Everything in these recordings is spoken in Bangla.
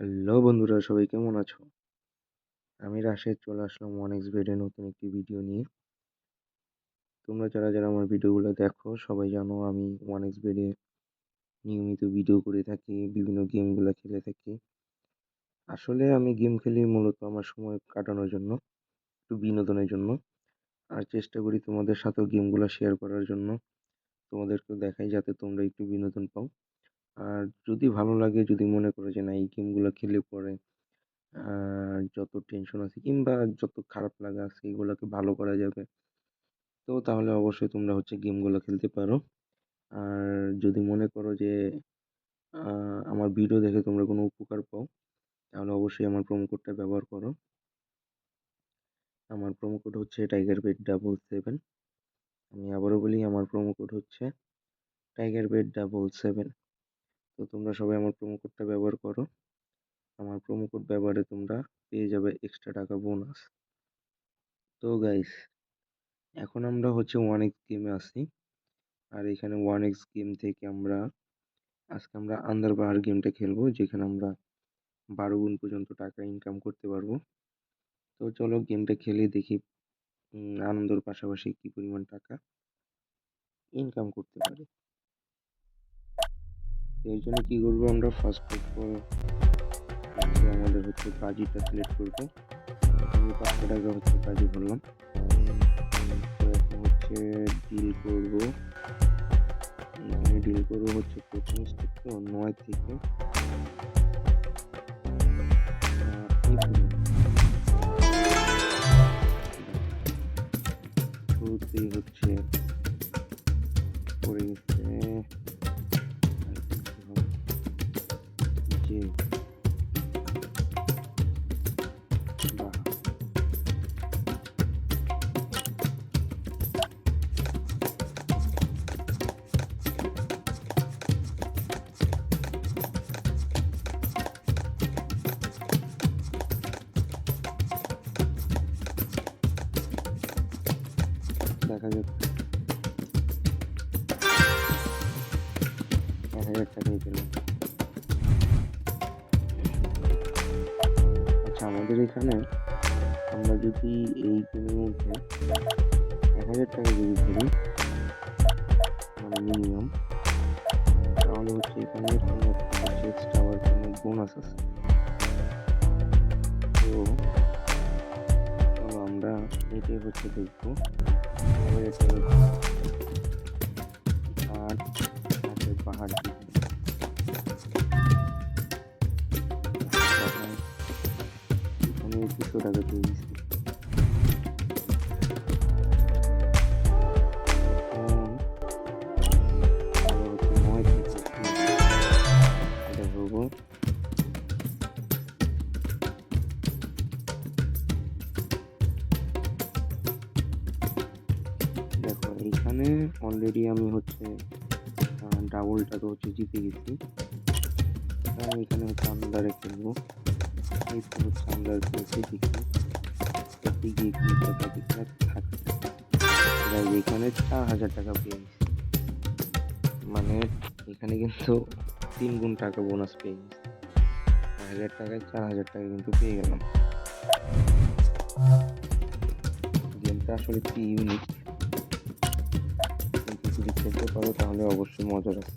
হ্যালো বন্ধুরা, সবাই কেমন আছো? আমি রাশেদ, চলে আসলাম ওয়ান এক্স বেডে নতুন একটি ভিডিও নিয়ে। তোমরা যারা যারা আমার ভিডিওগুলো দেখো, সবাই জানো আমি ওয়ান এক্স বেডে নিয়মিত ভিডিও করে থাকি, বিভিন্ন গেমগুলো খেলে থাকি। আসলে আমি গেম খেলি মূলত আমার সময় কাটানোর জন্য, একটু বিনোদনের জন্য। আর চেষ্টা করি তোমাদের সাথেও গেমগুলো শেয়ার করার জন্য। তোমাদেরকেও দেখাই যাতে তোমরা একটু বিনোদন পাও। আর যদি ভালো লাগে, যদি মনে করো যে না, এই গেমগুলো খেলে পরে যত টেনশন আছে কিংবা যত খারাপ লাগা আছে, এগুলোকে ভালো করা যাবে। তো তাহলে অবশ্যই তোমরা হচ্ছে গেমগুলো খেলতে পারো। আর যদি মনে করো যে আমার ভিডিও দেখে তোমরা কোনো উপকার পাও, তাহলে অবশ্যই আমার প্রোমো কোডটা ব্যবহার করো। আমার প্রোমো কোড হচ্ছে টাইগার বেড ডাবল সেভেন আমি আবারও বলি, আমার প্রোমো কোড হচ্ছে টাইগার বেড ডাবল সেভেন তো তোমরা সবাই আমার প্রোমো কোডটা ব্যবহার করো। আমার প্রোমো কোড ব্যবহারে তোমরা পেয়ে যাবে এক্সট্রা টাকা বোনাস তো গাইস এখন আমরা হচ্ছে ওয়ান এক্স গেমে আসি। আর এখানে ওয়ান এক্স গেম থেকে আমরা, আজকে আমরা আন্দার বাহার গেমটা খেলব, যেখানে আমরা বারো গুণ পর্যন্ত টাকা ইনকাম করতে পারব। তো চলো গেমটা খেলে দেখি আনন্দর পাশাপাশি কি পরিমাণ টাকা ইনকাম করতে পারি। এর জন্য কী করব আমরা ফার্স্ট অফ আমাদের হচ্ছে বাজিটা সিলেক্ট করব। আমি পাঁচশো টাকা হচ্ছে তো এখন হচ্ছে ডিল করব। এখানে ডিল করব হচ্ছে প্রথম স্টেপ তো নয় থেকে। হচ্ছে পড়ে গেছে। যে দেখা যাক এক হাজার টাকাই পেলাম আমাদের এখানে আমরা যদি এই গেমের মধ্যে এক হাজার টাকা যদি ধরি মানে মিনিমাম তাহলে হচ্ছে এখানে কোনো এক্সট্রা কোনো বোনাস আছে। তো আমরা এটাই হচ্ছে দেখব। পাহাড় এখানে দুশো টাকা পেয়েছি দেখো, এইখানে অলরেডি আমি হচ্ছে ডাবল টাকা হচ্ছে জিতে গেছি। এখানে হচ্ছে আন্দারে খেলব। এই তো হচ্ছে আন্দার খেলছি দেখি একটি গিয়ে কি টাকা এখানে থাকে এখানে চার হাজার টাকা পেয়ে গেছি মানে এখানে কিন্তু তিন গুণ টাকা বোনাস পেয়ে গেছি এক হাজার টাকায় চার হাজার টাকা কিন্তু পেয়ে গেলাম গেমটা আসলে কি ইউনিক যদি খেলতে পারো তাহলে অবশ্যই মজার আছে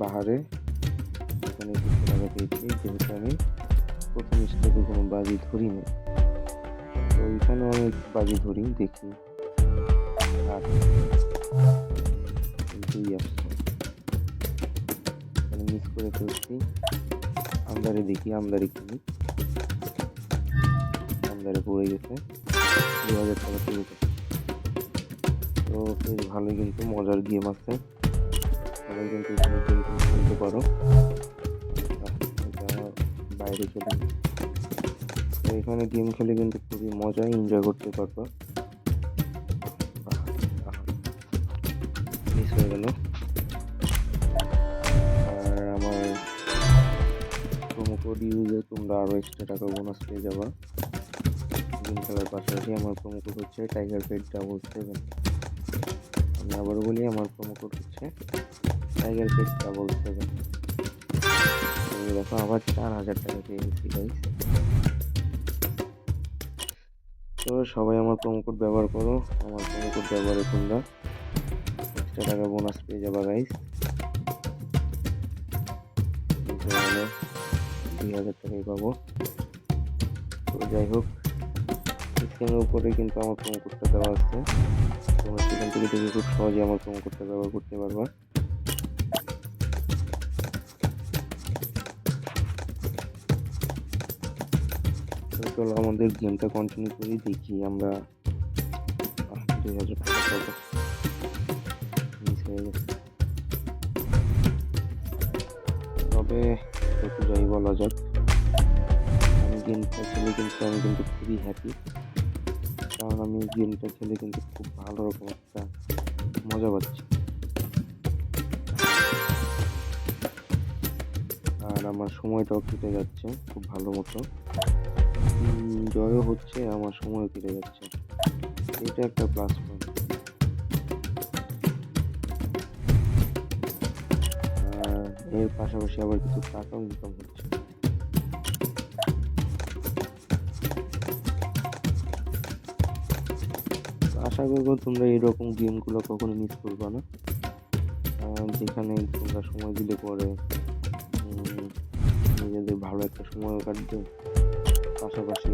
পাহাড়ে এখানে দুশো টাকা পেয়েছি যেহেতু আমি প্রথম স্টেপে কোনো বাজি ধরি নি তো এখানে আমি বাজি ধরি, দেখি। আর দুই আসছে। এখানে মিস করে ফেলছি। আমদারে দেখি, আমদারি কিনি আমদারে পড়ে গেছে। দু হাজার টাকা তো বেশ ভালোই কিন্তু মজার গেম আছে। সবাই কিন্তু খেলতে পারো। বাইরে চলে তো এখানে গেম খেলে কিন্তু খুবই মজা এনজয় করতে পারব। মিস হয়ে গেল। আর আমার প্রোমো কোড ইউজে তোমরা আরও এক্সট্রা টাকা বোনাস পেয়ে যাবা। গেম খেলার পাশাপাশি আমার প্রোমো কোড হচ্ছে টাইগার পেড ডাবল সেভেন আমি আবারও বলি, আমার প্রোমো কোড হচ্ছে টাইগার পেট ডাবল সেভেন দেখো আবার চার হাজার টাকা পেয়ে গেছি গাইস তো সবাই আমার প্রোমো কোড ব্যবহার করো। আমার প্রোমো কোড ব্যবহারে তোমরা এক্সট্রা টাকা বোনাস পেয়ে যাবা গাইস দুই হাজার টাকাই পাবো। তো যাই হোক স্ক্রিনের উপরে কিন্তু আমার প্রোমো কোডটা দেওয়া আছে। তোমরা সেখান থেকে দেখে খুব সহজে আমার প্রোমো কোডটা ব্যবহার করতে পারবা। চলো, আমাদের গেমটা কন্টিনিউ করি, দেখি আমরা তবে একটু যাই বলা যাক। আমি গেমটা খেলে কিন্তু, আমি কিন্তু খুবই হ্যাপি কারণ আমি গেমটা খেলে কিন্তু খুব ভালো রকম একটা মজা পাচ্ছি। আর আমার সময়টাও কেটে যাচ্ছে, খুব ভালো মতো। জয়ও হচ্ছে, আমার সময় কেটে যাচ্ছে। এটা একটা প্লাস পয়েন্ট এর পাশাপাশি আবার কিছু টাকাও ইনকাম হচ্ছে। আশা করব তোমরা এরকম গেমগুলো কখনো মিস করবে না। যেখানে তোমরা সময় দিলে পরে নিজেদের ভালো একটা সময় কাটবে। পাশাপাশি।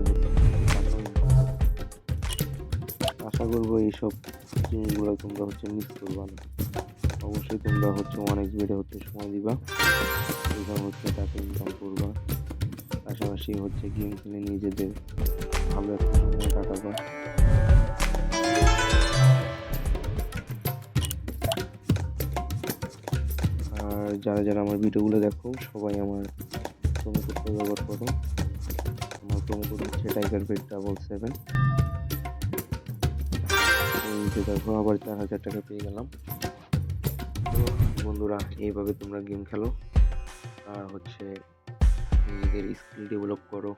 আশা করব এইসব জিনিসগুলো তোমরা হচ্ছে মিস করবে না। অবশ্যই তোমরা হচ্ছে অনেক বেড়ে হচ্ছে সময় দিবা। এখানে হচ্ছে টাকা ইনকাম করবা। পাশাপাশি হচ্ছে গেম খেলে নিজেদের ভালো একটা সময় কাটাবা। আর যারা যারা আমার ভিডিওগুলো দেখো, সবাই আমার প্রোমো কোডটা ব্যবহার করো আমার প্রোমো কোড হচ্ছে টাইগার বেড ডাবল সেভেন দেখো, আবার চার হাজার টাকা পেয়ে গেলাম। তো বন্ধুরা, এইভাবে তোমরা গেম খেলো। আর হচ্ছে, নিজেদের স্কিল ডেভেলপ করো।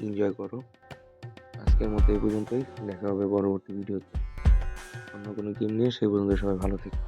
এনজয় করো। আজকের মতো এই পর্যন্তই। দেখা হবে পরবর্তী ভিডিওতে অন্য কোনো গেম নিয়ে সেই পর্যন্ত সবাই ভালো থেকো।